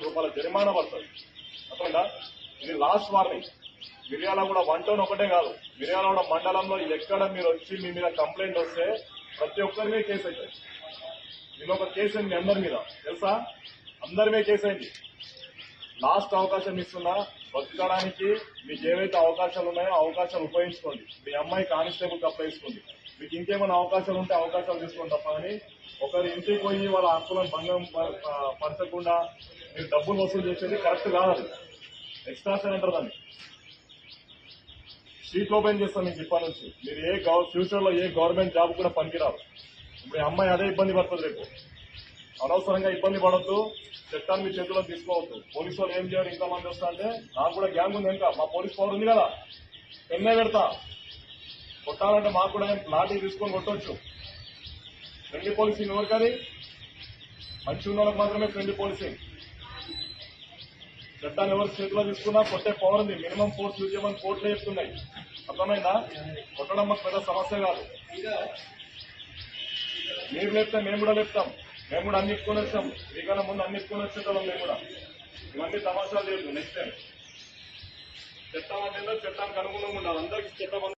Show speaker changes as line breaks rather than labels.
లక్షల రూపాయల జరిమానా పడుతుంది. అర్థమైందా? ఇది లాస్ట్ వార్నింగ్ మిర్యాల కూడా వన్ టౌన్ ఒకటే కాదు. మిర్యాల కూడా మండలంలో ఎక్కడ మీరు వచ్చి మీ మీద కంప్లైంట్ వస్తే ప్రతి ఒక్కరి మీద కేసు అవుతుంది నిన్న ఒక కేసు అయింది అందరి మీద. తెలుసా? అందరి మీద కేసు అయింది. లాస్ట్ అవకాశం ఇస్తున్నా బతకడానికి మీకు ఏవైతే అవకాశాలు ఉన్నాయో అవకాశాలు ఉపయోగించుకోండి. మీ అమ్మాయి కానిస్టేబుల్ అప్లై చేసుకోండి మీకు ఇంకేమైనా అవకాశాలు ఉంటే అవకాశాలు తీసుకోండి తప్ప కానీ ఒకరి ఇంటికి పోయి వాళ్ళ హక్కులను భంగం పరచకుండా మీరు డబ్బులు వసూలు చేసేది కరెక్ట్ కాదు ఎక్స్ట్రాక్షన్ అంటారు దాన్ని. షీట్ ఓపెన్ చేస్తాను మీకు ఇప్పటి నుంచి. మీరు ఏ ఫ్యూచర్లో ఏ గవర్నమెంట్ జాబ్ కూడా పనికిరారు ఇప్పుడు అమ్మాయి అదే ఇబ్బంది పడుతుంది రేపు. అనవసరంగా ఇబ్బంది పడద్దు. చట్టాన్ని మీ చేతిలో తీసుకోవద్దు. పోలీసు వాళ్ళు ఏం చేయాలి ఇంకా మంది వస్తా అంటే నాకు కూడా గ్యాంగ్ ఉంది ఇంకా మా పోలీస్ పవర్ ఉంది కదా. ఎన్నే పెడతా. కొట్టాలంటే మాకు కూడా లాఠీ తీసుకొని కొట్టొచ్చు. ఫ్రెండ్లీ పోలీసింగ్ ఎవరికది? మంచి ఉన్న వాళ్ళకి మాత్రమే ఫ్రెండ్లీ పోలీసింగ్ చట్టాన్ని ఎవరు చేతిలో తీసుకున్నా కొట్టే పవర్ ఉంది. మినిమం ఫోర్స్ యూజ్ చేయమని కోర్టులో చెప్తున్నాయి. అర్థమైందా? కొట్టడం మాకు పెద్ద సమస్య కాదు. మీరు లేపితే మేము కూడా లేపుతాం. మేము కూడా అన్ని ఇట్టుకొని వచ్చాం మీకన్నా ముందు అన్ని ఇట్టుకొని వచ్చేటోళ్ళం మేము కూడా. ఇవన్నీ తమాషాలు లేదు నెక్స్ట్ టైం చట్టం అంటే చట్టానికి అనుగుణంగా ఉండాలి. అందరికీ చట్టం